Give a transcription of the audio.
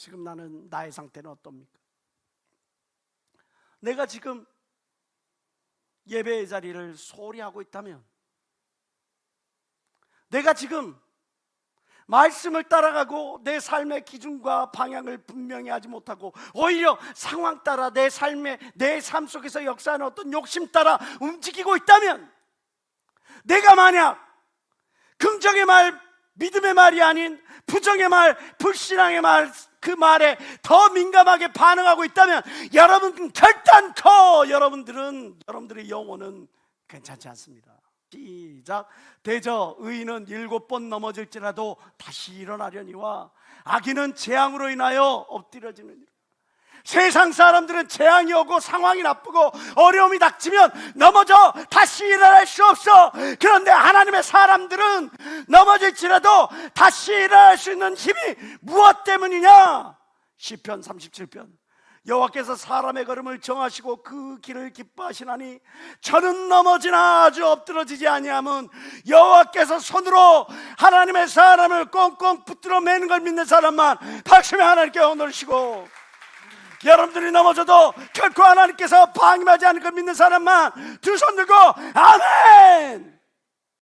지금 나는 나의 상태는 어떻습니까? 내가 지금 예배의 자리를 소홀히 하고 있다면 내가 지금 말씀을 따라가고 내 삶의 기준과 방향을 분명히 하지 못하고 오히려 상황 따라 내 삶의 내 삶 속에서 역사하는 어떤 욕심 따라 움직이고 있다면 내가 만약 긍정의 말, 믿음의 말이 아닌 부정의 말, 불신앙의 말, 그 말에 더 민감하게 반응하고 있다면 여러분 결단코 여러분들은 여러분들의 영혼은 괜찮지 않습니다. 시작. 대저 의인은 일곱 번 넘어질지라도 다시 일어나려니와 악인은 재앙으로 인하여 엎드려지느니라. 세상 사람들은 재앙이 오고 상황이 나쁘고 어려움이 닥치면 넘어져 다시 일어날 수 없어. 그런데 하나님의 사람들은 넘어질지라도 다시 일어날 수 있는 힘이 무엇 때문이냐? 시편 37편. 여호와께서 사람의 걸음을 정하시고 그 길을 기뻐하시나니 저는 넘어지나 아주 엎드러지지 아니함은 여호와께서 손으로 하나님의 사람을 꽁꽁 붙들어 매는 걸 믿는 사람만 박수며 하나님께 오늘시고 여러분들이 넘어져도 결코 하나님께서 방임하지 않을 걸 믿는 사람만 두 손 들고 아멘